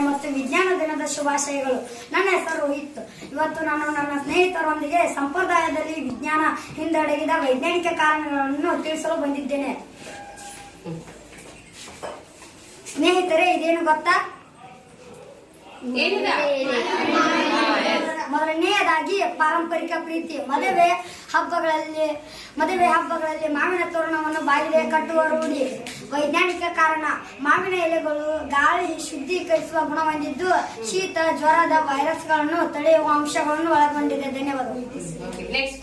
ಮತ್ತು ವಿಜ್ಞಾನ ದಿನದ ಶುಭಾಶಯಗಳು. ನನ್ನ ಹೆಸರು ರೋಹಿತ್. ಇವತ್ತು ನಾನು ನನ್ನ ಸ್ನೇಹಿತರೊಂದಿಗೆ ಸಂಪ್ರದಾಯದಲ್ಲಿ ವಿಜ್ಞಾನ ಹಿಂದಡಗಿದ ವೈಜ್ಞಾನಿಕ ಕಾರಣಗಳನ್ನು ತಿಳಿಸಲು ಬಂದಿದ್ದೇನೆ. ಸ್ನೇಹಿತರೆ, ಇದೇನು ಗೊತ್ತಾ? ಮೊದಲನೆಯದಾಗಿ ಪಾರಂಪರಿಕ ಪ್ರೀತಿ ಮದುವೆ ಹಬ್ಬಗಳಲ್ಲಿ ಮದುವೆ ಹಬ್ಬಗಳಲ್ಲಿ ಮಾವಿನ ತೋರಣವನ್ನು ಬಾಗಿಲಿಗೆ ಕಟ್ಟುವ ರೂಢಿ ವೈಜ್ಞಾನಿಕ ಕಾರಣ. ಮಾವಿನ ಎಲೆಗಳು ಗಾಳಿ ಶುದ್ಧೀಕರಿಸುವ ಗುಣ ಹೊಂದಿದ್ದು ಶೀತ ಜ್ವರದ ವೈರಸ್ಗಳನ್ನು ತಡೆಯುವ ಅಂಶಗಳನ್ನು ಒಳಗೊಂಡಿದೆ. ಧನ್ಯವಾದಗಳು. ನೆಕ್ಸ್ಟ್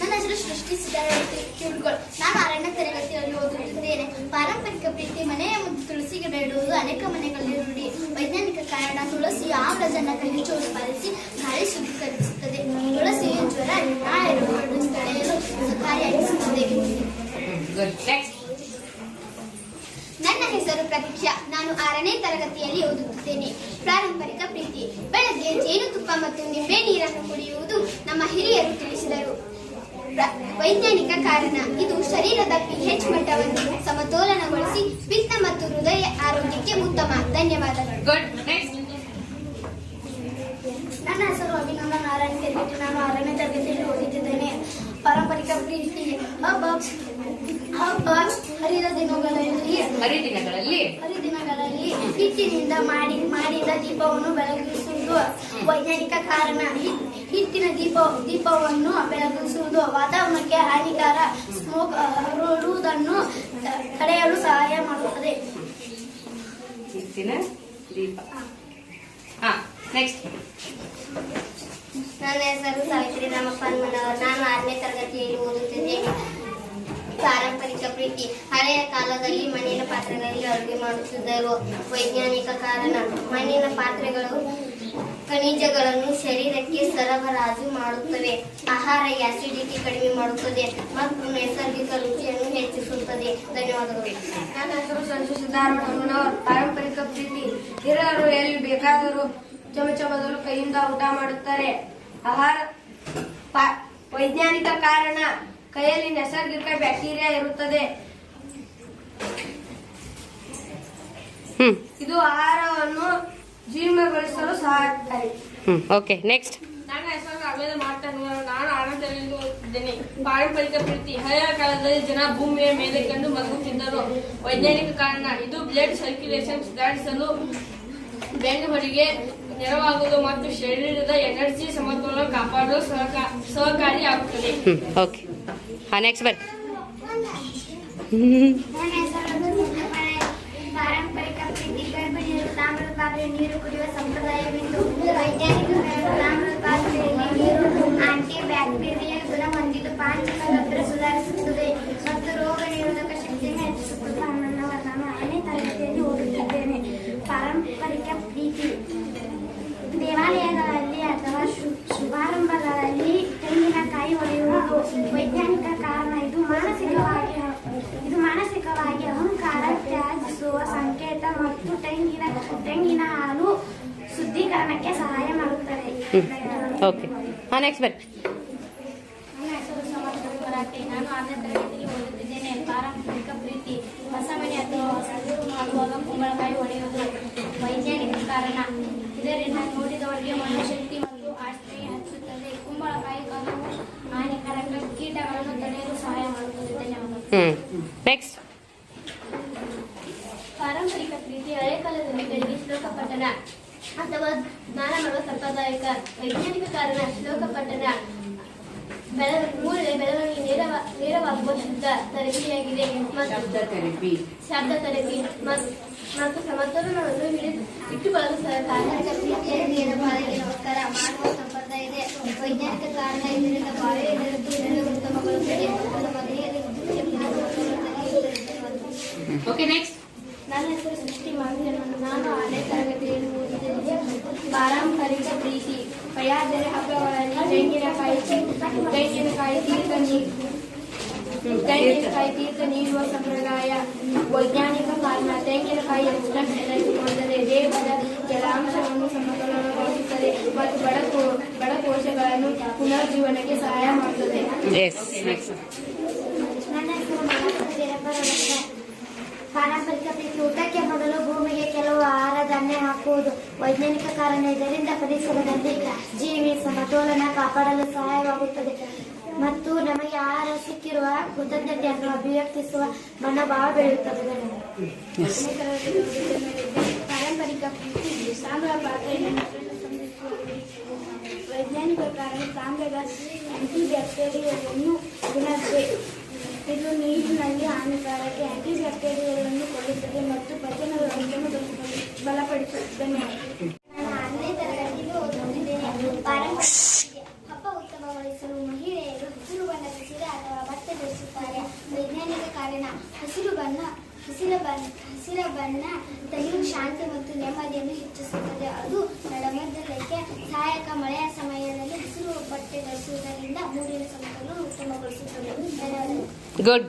ನನ್ನ ಹೆಸರು ಸೃಷ್ಟಿ ಸಿದ್ಧಾರ್ಥ ಕಿರುಗಳು ನಾನು ಅರಣ್ಯ ತರಗತಿಯಲ್ಲಿ ಓದುತ್ತಿದ್ದೇನೆ. ಪಾರಂಪರಿಕ ಪ್ರೀತಿ ಮನೆಯ ತುಳಸಿಗೆ ಬೇಡುವುದು ಅನೇಕ ಮನೆಗಳಲ್ಲಿ ರೂಢಿ ವೈಜ್ಞಾನಿಕ ಕಾರಣ ತುಳಸಿ ಆಮ್ಲಜನಕ ಹೆಚ್ಚು ಉತ್ಪಾದಿಸಿ ಗಾಳಿ ಶುದ್ಧೀಕರಿಸುತ್ತದೆ. ತುಳಸಿ ಜ್ವರ ತಡೆಯಲು ನನ್ನ ಹೆಸರು ಪ್ರತೀಕ್ಷಾ. ನಾನು ಆರನೇ ತರಗತಿಯಲ್ಲಿ ಓದುತ್ತಿದ್ದೇನೆ. ಪಾರಂಪರಿಕ ಪ್ರೀತಿ. ಬೆಳಗ್ಗೆ ಜೇನುತುಪ್ಪ ಮತ್ತು ನಿಂಬೆ ನೀರನ್ನು ಕುಡಿಯುವುದು ನಮ್ಮ ಹಿರಿಯರು ತಿಳಿಸಿದರು. ವೈಜ್ಞಾನಿಕ ಕಾರಣ. ಇದು ಶರೀರದ ಪಿಹೆಚ್ ಮಟ್ಟವನ್ನು ಸಮತೋಲನಗೊಳಿಸಿ ಪಿತ್ತ ಮತ್ತು ಹೃದಯ ಆರೋಗ್ಯಕ್ಕೆ ಉತ್ತಮ. ಧನ್ಯವಾದಗಳು. ನನ್ನ ಹೆಸರು ಅಭಿನಂದ ನಾರಾಯಣ ಸೇರಿಬಿಟ್ಟು ನಾನು ಆರನೇ ತರಗತಿಯಲ್ಲಿ ಓದಿದ್ದೇನೆ ಪಾರಂಪರಿಕ ಪ್ರೀತಿ ಹಬ್ಬ ಹಬ್ಬ ಹರಿದ ದಿನಗಳಲ್ಲಿ ಹರಿದಿನಗಳಲ್ಲಿ. ಹರಿದಿನಗಳಲ್ಲಿ ಹಿಟ್ಟಿನಿಂದ ಮಾಡಿ ಮಾಡಿದ ದೀಪವನ್ನು ಬೆಳಗಿಸುವುದು ವೈಜ್ಞಾನಿಕ ಕಾರಣ. ಹಿಟ್ಟಿನ ದೀಪ ದೀಪವನ್ನು ಬೆಳಗಿಸುವುದು ವಾತಾವರಣಕ್ಕೆ ಹಾನಿಕಾರ ಸ್ಮೋಕ್ ಹರಡುವುದನ್ನು ತಡೆಯಲು ಸಹಾಯ ಮಾಡುತ್ತದೆ. ಇತ್ತಿನ ದೀಪ. ಹಾ ನೆಕ್ಸ್ಟ್ ನನ್ನ ಹೆಸರು ಸಾವಿತ್ರಿ ರಾಮಪ್ಪ ಹನುಮನವರ್ ನಾನು ಆರನೇ ತರಗತಿಯಲ್ಲಿ ಓದುತ್ತಿದ್ದೆ. ಪಾರಂಪರಿಕ ಪ್ರೀತಿ. ಹಳೆಯ ಕಾಲದಲ್ಲಿ ಮಣ್ಣಿನ ಪಾತ್ರೆಗಳಲ್ಲಿ ಅಡುಗೆ ಮಾಡುತ್ತಿದ್ದರು. ವೈಜ್ಞಾನಿಕ ಕಾರಣ ಮಣ್ಣಿನ ಪಾತ್ರೆಗಳು ಖನಿಜಗಳನ್ನು ಶರೀರಕ್ಕೆ ಸರಬರಾಜು ಮಾಡುತ್ತವೆ. ಆಹಾರ ಆಸಿಡಿಟಿ ಕಡಿಮೆ ಮಾಡುತ್ತದೆ ಮತ್ತು ನೈಸರ್ಗಿಕ ರುಚಿಯನ್ನು ಹೆಚ್ಚಿಸುತ್ತದೆ. ಧನ್ಯವಾದಗಳು. ನನ್ನ ಹೆಸರು ಸಂಜು ಸಿದ್ದಾರೂಢಮ್ಮನವರ್ ಪಾರಂಪರಿಕ ಪ್ರೀತಿ. ಹಿರಿಯರು ಎಲ್ಲಿ ಬೇಕಾದರೂ ಚಮಚ ಬದಲು ಕೈಯಿಂದ ಊಟ ಮಾಡುತ್ತಾರೆ. ಆಹಾರ ಪ- ವೈಜ್ಞಾನಿಕ ಕಾರಣ ಕೈಯಲ್ಲಿ ನೈಸರ್ಗಿಕ ಬ್ಯಾಕ್ಟೀರಿಯಾ ಇರುತ್ತದೆ. ಇದು ಆಹಾರವನ್ನು ಜೀರ್ಣಗೊಳಿಸಲು ಸಹಾಯಕಾರಿ ಹ್ಮ್ ಓಕೆ ನೆಕ್ಸ್ಟ್ ನನ್ನ ಹೆಸರು ಅಮೇಲೆ ಮಾತನಾಡುವ ನಾನು ಆನಂದದಲ್ಲಿ ಓದುತ್ತಿದ್ದೇನೆ ಪಾರಂಪರಿಕ ಪ್ರೀತಿ ಹಳೆಯ ಕಾಲದಲ್ಲಿ ಜನ ಭೂಮಿಯ ಮೇಲೆ ಕಂಡು ಮಲಗುತ್ತಿದ್ದರು ವೈಜ್ಞಾನಿಕ ಕಾರಣ ಇದು ಬ್ಲಡ್ ಸರ್ಕ್ಯುಲೇಷನ್ ಸುಧಾರಿಸಲು ಬೆಂಗಳೂರಿಗೆ ನೆರವಾಗುವುದು ಮತ್ತು ಶರೀರದ ಎನರ್ಜಿ ಸಮತೋಲನ ಕಾಪಾಡಲು ಸಹಕ- ಸಹಕಾರಿ ಆಗುತ್ತದೆ ಹ್ಮ್ ಓಕೆ ಹಾ ನೆಕ್ಸ್ಟ್ ನನ್ನ ಪಾರಂಪರಿಕ ತಾಮ್ರದ ಪಾತ್ರೆ ನೀರು ಕುಡಿಯುವ ಸಂಪ್ರದಾಯವಿದ್ದು ವೈಜ್ಞಾನಿಕ ಕಾರಣ ತಾಮ್ರದ ಪಾತ್ರೆಯಲ್ಲಿ ನೀರು ಆಂಟಿ ಬ್ಯಾಕ್ಟೀರಿಯಲ್ ಗುಣ ತೆಂಗಿನ ತೆಂಗಿನ ಹಾಲು ಶುದ್ಧೀಕರಣಕ್ಕೆ ಸಹಾಯ ಮಾಡುತ್ತದೆ. ಓಕೆ ಹಾ ನೆಕ್ಸ್ಟ್ ಬರ್ರಿ. ನನ್ನ ಹೆಸರು ಸಮರ್ಥ ಮರಾಠೆ ನಾನು ಆರನೇ ಓದುತ್ತಿದ್ದೇನೆ. ಪಾರಂಪರಿಕ ಪ್ರೀತಿ ಹೊಸ ಮನೆ ಅಥವಾ ಹೊಸ ಮಾಡುವಾಗ ಕುಂಬಳಕಾಯಿ ಒಡೆಯುವುದು ವೈಜ್ಞಾನಿಕ ಕಾರಣ. ಇದರಿಂದ ನೋಡಿದವರಿಗೆ ಮನಶಕ್ತಿ ಮತ್ತು ಆಸ್ತಿ ಹೆಚ್ಚುತ್ತದೆ. ಕುಂಬಳಕಾಯಿ ಕರುವು ಹಾನಿಕಾರಕ ಕೀಟಗಳನ್ನು ತಡೆಯಲು ಸಹಾಯ ಮಾಡುತ್ತದೆ. ಧನ್ಯವಾದಗಳು. ಹ್ಮ್. ನೆಕ್ಸ್ಟ್ ಪಾರಂಪರಿಕ ಪ್ರೀತಿ ಹಳೆ ಕಾಲದಲ್ಲಿ ಬೆಳಗ್ಗೆ ಶ್ಲೋಕ ಪಠಣ ಅಥವಾ ಸ್ನಾನ ಮಾಡುವ ಸಂಪ್ರದಾಯಿಕ ವೈಜ್ಞಾನಿಕ ಕಾರಣ ಶ್ಲೋಕ ಪಠಣ ಬೆಳ ಮೂಳೆ ಬೆಳವಣಿಗೆ ನೇರವ ನೇರವಾಗುವ ಶುದ್ಧ ತರಬೇತಿಯಾಗಿದೆ ಶಬ್ದ ತರಬೇತಿ ಮತ್ತು ಸಮತೋಲನವನ್ನು ಹಿಡಿದು ಇಟ್ಟುಕೊಳ್ಳಲು ಸರ್ಕಾರ ಪ್ರೀತಿಯ ಬಾಳಿಗೆ ನಮಸ್ಕಾರ ಮಾಡುವ ಸಂಪ್ರದಾಯ ಇದೆ. ವೈಜ್ಞಾನಿಕ ಕಾರಣ ಇದರಿಂದ ಉತ್ತಮಗೊಳ್ಳುತ್ತದೆ ಓಕೆ ನೆಕ್ಸ್ಟ್ ನನ್ನ ಹೆಸರು ಸೃಷ್ಟಿ ಮಾವಿನನ್ನು ನಾನು ಆರನೇ ತರಗತಿಯಲ್ಲಿ ಓದುತ್ತಿದ್ದೆ ಪಾರಂಪರಿಕ ಪ್ರೀತಿ ಪಯಾದರೆ ಹಬ್ಬಗಳಲ್ಲಿ ತೆಂಗಿನಕಾಯಿ ತೆಂಗಿನಕಾಯಿ ತೀರ್ಥ ನೀರು ತೆಂಗಿನಕಾಯಿ ತೀರ್ಥ ನೀಡುವ ಸಂಪ್ರದಾಯ ವೈಜ್ಞಾನಿಕ ಕಾರಣ ತೆಂಗಿನಕಾಯಿ ಎಕ್ಸ್ಟ್ರಾಕ್ಟ್ ಎನರ್ಜಿ ಹೊಂದದೆ ದೇಹದ ಜಲಾಂಶವನ್ನು ಸಮತೋಲನಗೊಳಿಸುತ್ತದೆ ಮತ್ತು ಬಡ ಕೋ- ಬಡ ಕೋಶಗಳನ್ನು ಪುನರ್ಜೀವನಕ್ಕೆ ಸಹಾಯ ಮಾಡುತ್ತದೆ. ಪರಿಸರ ಪ್ರೀತಿ ಊಟಕ್ಕೆ ಮೊದಲು ಭೂಮಿಗೆ ಕೆಲವು ಆಹಾರ ಧಾನ್ಯ ಹಾಕುವುದು ವೈಜ್ಞಾನಿಕ ಕಾರಣ. ಇದರಿಂದ ಪರಿಸರದಲ್ಲಿ ಜೀವಿ ಸಮತೋಲನ ಕಾಪಾಡಲು ಸಹಾಯವಾಗುತ್ತದೆ. ಮತ್ತು ನಮಗೆ ಆಹಾರ ಸಿಕ್ಕಿರುವ ಕೃತಜ್ಞತೆಯನ್ನು ಅಭಿವ್ಯಕ್ತಿಸುವ ಮನೋಭಾವ ಬೆಳೆಯುತ್ತದೆ. ಪಾರಂಪರಿಕ ಪ್ರೀತಿ ತಾಮ್ರ ಪಾತ್ರೆಯನ್ನು ವೈಜ್ಞಾನಿಕ ಕಾರಣ ತಾಮ್ರದ ಆಂಟಿ ಬ್ಯಾಕ್ಟೀರಿಯಾವನ್ನು ಇದು ನೀರಿನಲ್ಲಿ ಹಾನಿಕಾರಕ ಆಂಟಿ ಬ್ಯಾಕ್ಟೀರಿಯಾಗಳನ್ನು ಕೊಡುತ್ತದೆ ಮತ್ತು ಪಚನ ವ್ಯವಸ್ಥೆಯನ್ನು ಬಲಪಡಿಸುತ್ತದೆ. ಹಬ್ಬ ಉತ್ತಮಗೊಳಿಸಲು ಮಹಿಳೆಯರು ಹಸಿರು ಬಣ್ಣ ಅಥವಾ ಭತ್ತ ಕಾರಣ, ಹಸಿರು ಬಣ್ಣ, ಹಸಿರ ಬಣ್ಣ ದೈಹಿಕ ಶಾಂತಿ ಮತ್ತು ನೆಮ್ಮದಿಯನ್ನು ಹೆಚ್ಚಿಸುತ್ತದೆ. ಅದು ನಡಮದ್ದಲಕ್ಕೆ ಸಹಾಯಕ. ಮಳೆಯ ಹಸಿರು ಬಟ್ಟೆ ಗುಡ್ ಗರ್ಲ್